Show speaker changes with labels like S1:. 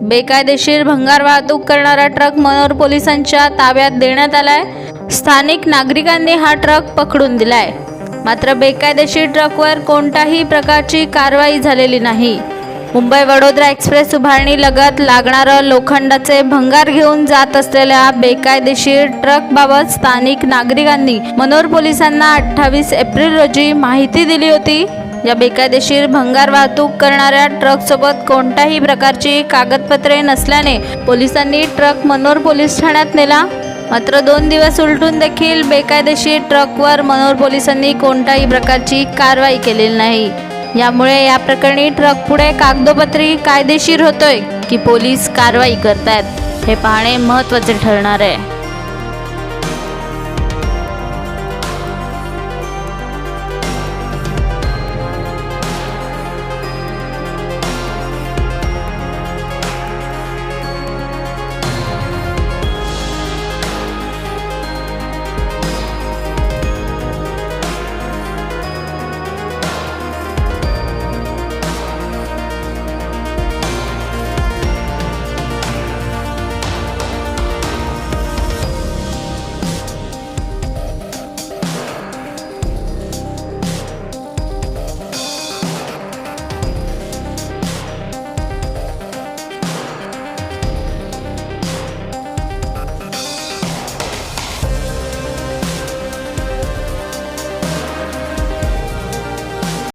S1: बेकायदेशीर भंगार वाहतूक करणारा ट्रक मनोर पोलिसांच्या ताब्यात देण्यात आलाय. स्थानिक नागरिकांनी हा ट्रक पकडून दिलाय. मात्र बेकायदेशीर ट्रकवर कोणत्याही प्रकारची कारवाई झालेली नाही. मुंबई वडोदरा एक्सप्रेस उभारणी लगत लागणारं लोखंडाचे भंगार घेऊन जात असलेल्या बेकायदेशीर ट्रकबाबत स्थानिक नागरिकांनी मनोर पोलिसांना अठ्ठावीस एप्रिल रोजी माहिती दिली होती. या बेकायदेशीर भंगार वाहतूक करणाऱ्या ट्रकसोबत कोणत्याही प्रकारची कागदपत्रे नसल्याने पोलिसांनी ट्रक मनोर पोलीस ठाण्यात नेला. मात्र दोन दिवस उलटून देखील बेकायदेशीर ट्रकवर मनोर पोलिसांनी कोणत्याही प्रकारची कारवाई केलेली नाही. यामुळे या प्रकरणी ट्रक पुढे कागदोपत्री कायदेशीर होतोय की पोलीस कारवाई करतायत हे पाहणे महत्त्वाचे ठरणार आहे.